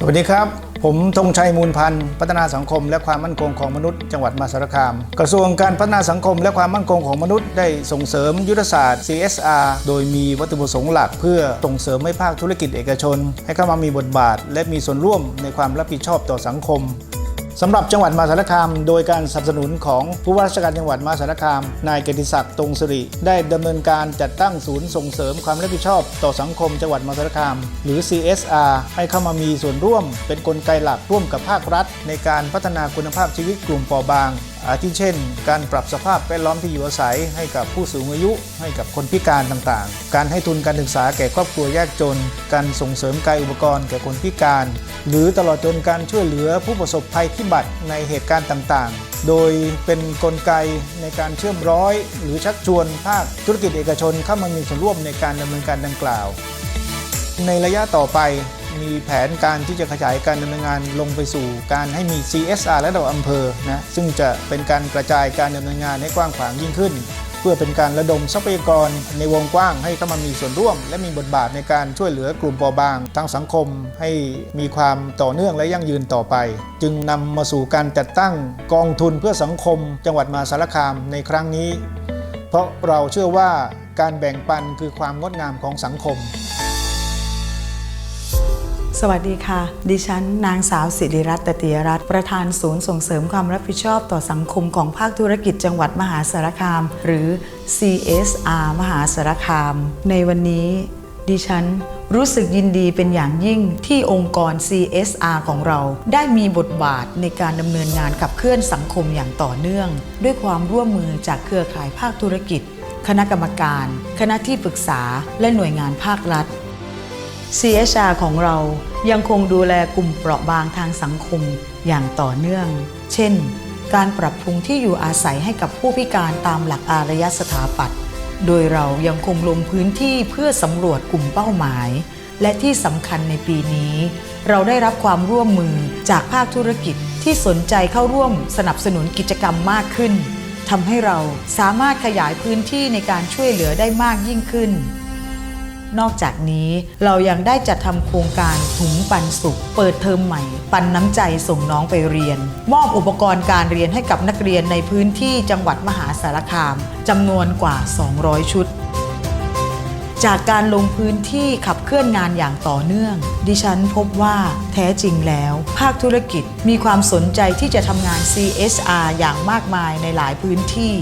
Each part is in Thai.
สวัสดีครับ ผมธงชัยมูลพันธ์ พัฒนาสังคม และความมั่นคงของมนุษย์จังหวัดมหาสารคาม กระทรวงการพัฒนาสังคม และความมั่นคงของมนุษย์ได้ส่งเสริมยุทธศาสตร์ CSR โดยมีวัตถุประสงค์หลัก เพื่อส่งเสริมให้ภาคธุรกิจเอกชน ให้เข้ามามีบทบาท และมีส่วนร่วมในความรับผิดชอบต่อสังคม สำหรับจังหวัดมหาสารคาม โดยการสนับสนุนของผู้ว่าราชการจังหวัดมหาสารคาม นายเกติศักดิ์ตรงสิริได้ดำเนินการจัดตั้งศูนย์ส่งเสริมความรับผิดชอบต่อสังคมจังหวัดมหาสารคาม หรือ CSR ให้เข้ามามีส่วนร่วม เป็นกลไกหลักร่วมกับภาครัฐ ในการพัฒนาคุณภาพชีวิตกลุ่มเปราะบาง อาทิเช่น การปรับสภาพแวดล้อมที่อยู่อาศัย ให้กับผู้สูงอายุ ให้กับคนพิการต่างๆ การให้ทุนการศึกษาแก่ครอบครัวยากจน การส่งเสริมกายอุปกรณ์แก่คนพิการ หรือตลอดจนการช่วยเหลือผู้ประสบภัยพิบัติในเหตุการณ์ต่างๆ โดยเป็นนกลไกในการเชื่อมร้อย หรือชักชวนภาคธุรกิจเอกชนเข้ามามีส่วนร่วมในการดำเนินการดังกล่าว ในระยะต่อไป มีแผนการที่จะขยายการดำเนินงานลงไปสู่การให้มี CSR ระดับอำเภอนะซึ่งจะเป็นการกระจายการดำเนินงานให้กว้างขวางยิ่งขึ้น เพื่อเป็นการระดมทรัพยากรในวงกว้างให้เข้ามามีส่วนร่วม และมีบทบาทในการช่วยเหลือกลุ่มเปราะบางทางสังคมให้มีความต่อเนื่องและยั่งยืนต่อไป จึงนำมาสู่การจัดตั้งกองทุนเพื่อสังคม จังหวัดมหาสารคามในครั้งนี้ เพราะเราเชื่อว่าการแบ่งปันคือความงดงามของสังคม สวัสดีค่ะ ดิฉัน นางสาวสิริรัตน์ตติยรัตน์ประธานศูนย์ส่งเสริมความรับผิดชอบต่อสังคมของภาคธุรกิจจังหวัดมหาสารคาม หรือ CSR มหาสารคาม ในวันนี้ดิฉันรู้สึกยินดีเป็นอย่างยิ่งที่องค์กร CSR ของเรา ได้มีบทบาทในการดำเนินงานขับเคลื่อนสังคมอย่างต่อเนื่อง ด้วยความร่วมมือจากเครือข่ายภาคธุรกิจ คณะกรรมการ คณะที่ปรึกษา และหน่วยงานภาครัฐ CSR ของเรายังคงดูแลกลุ่มเปราะบางทางสังคมอย่างต่อเนื่อง เช่น การปรับปรุงที่อยู่อาศัยให้กับผู้พิการตามหลักอารยสถาปัตย์โดยเรายังคงลงพื้นที่เพื่อสำรวจกลุ่มเป้าหมาย และที่สำคัญในปีนี้ เราได้รับความร่วมมือจากภาคธุรกิจที่สนใจเข้าร่วมสนับสนุนกิจกรรมมากขึ้นทำให้เราสามารถขยายพื้นที่ในการช่วยเหลือได้มากยิ่งขึ้น นอกจากนี้เรายังได้จัดทำโครงการถุงปันสุข เปิดเทอมใหม่ ปันน้ำใจส่งน้องไปเรียน มอบอุปกรณ์การเรียนให้กับนักเรียนในพื้นที่จังหวัดมหาสารคามจำนวนกว่า 200 ชุด จากการลงพื้นที่ขับเคลื่อนงานอย่างต่อเนื่อง ดิฉันพบว่าแท้จริงแล้ว ภาคธุรกิจมีความสนใจที่จะทำงาน CSR อย่างมากมายในหลายพื้นที่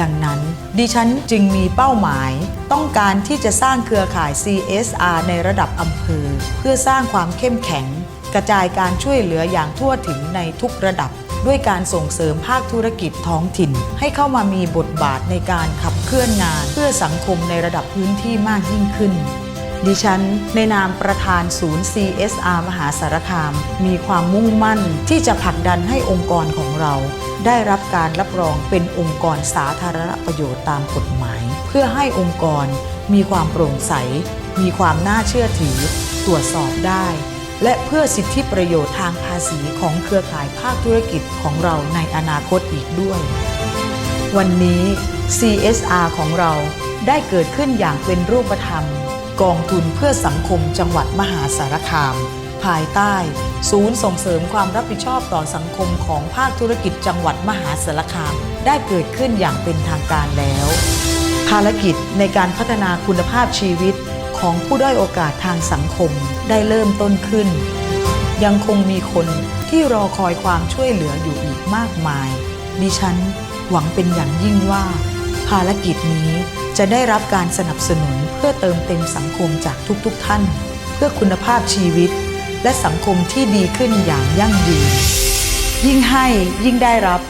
ดังนั้น ดิฉันจึงมีเป้าหมาย ต้องการที่จะสร้างเครือข่าย CSR ในระดับอำเภอ เพื่อสร้างความเข้มแข็ง กระจายการช่วยเหลืออย่างทั่วถึงในทุกระดับ ด้วยการส่งเสริมภาคธุรกิจท้องถิ่น ให้เข้ามามีบทบาทในการขับเคลื่อนงาน เพื่อสังคมในระดับพื้นที่มากยิ่งขึ้น ดิฉันในนามประธานศูนย์ CSR มหาสารคาม มีความมุ่งมั่นที่จะผลักดันให้องค์กรของเรา ได้รับการรับรองเป็นองค์กรสาธารณประโยชน์ตามกฎหมาย เพื่อให้องค์กรมีความโปร่งใส มีความน่าเชื่อถือ ตรวจสอบได้ และเพื่อสิทธิประโยชน์ทางภาษีของเครือข่ายภาคธุรกิจของเราในอนาคตอีกด้วย วันนี้ CSR ของเราได้เกิดขึ้นอย่างเป็นรูปธรรม กองทุนเพื่อสังคมจังหวัดมหาสารคาม ภายใต้ ศูนย์ส่งเสริมความรับผิดชอบต่อสังคมของภาคธุรกิจจังหวัดมหาสารคาม ได้เกิดขึ้นอย่างเป็นทางการแล้ว ภารกิจในการพัฒนาคุณภาพชีวิตของผู้ด้อยโอกาสทางสังคมได้เริ่มต้นขึ้น ยังคงมีคนที่รอคอยความช่วยเหลืออยู่อีกมากมาย ดิฉันหวังเป็นอย่างยิ่งว่า ภารกิจนี้จะได้รับการสนับสนุนเพื่อเติมเต็มสังคมจากทุกๆทท่าน เพื่อคุณภาพชีวิต และสังคมที่ดีขึ้นอย่างยั่งยืน ยิ่งให้ยิ่งได้รับ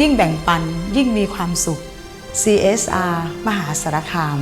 ยิ่งแบ่งปันยิ่งมีความสุข CSR มหาสารคาม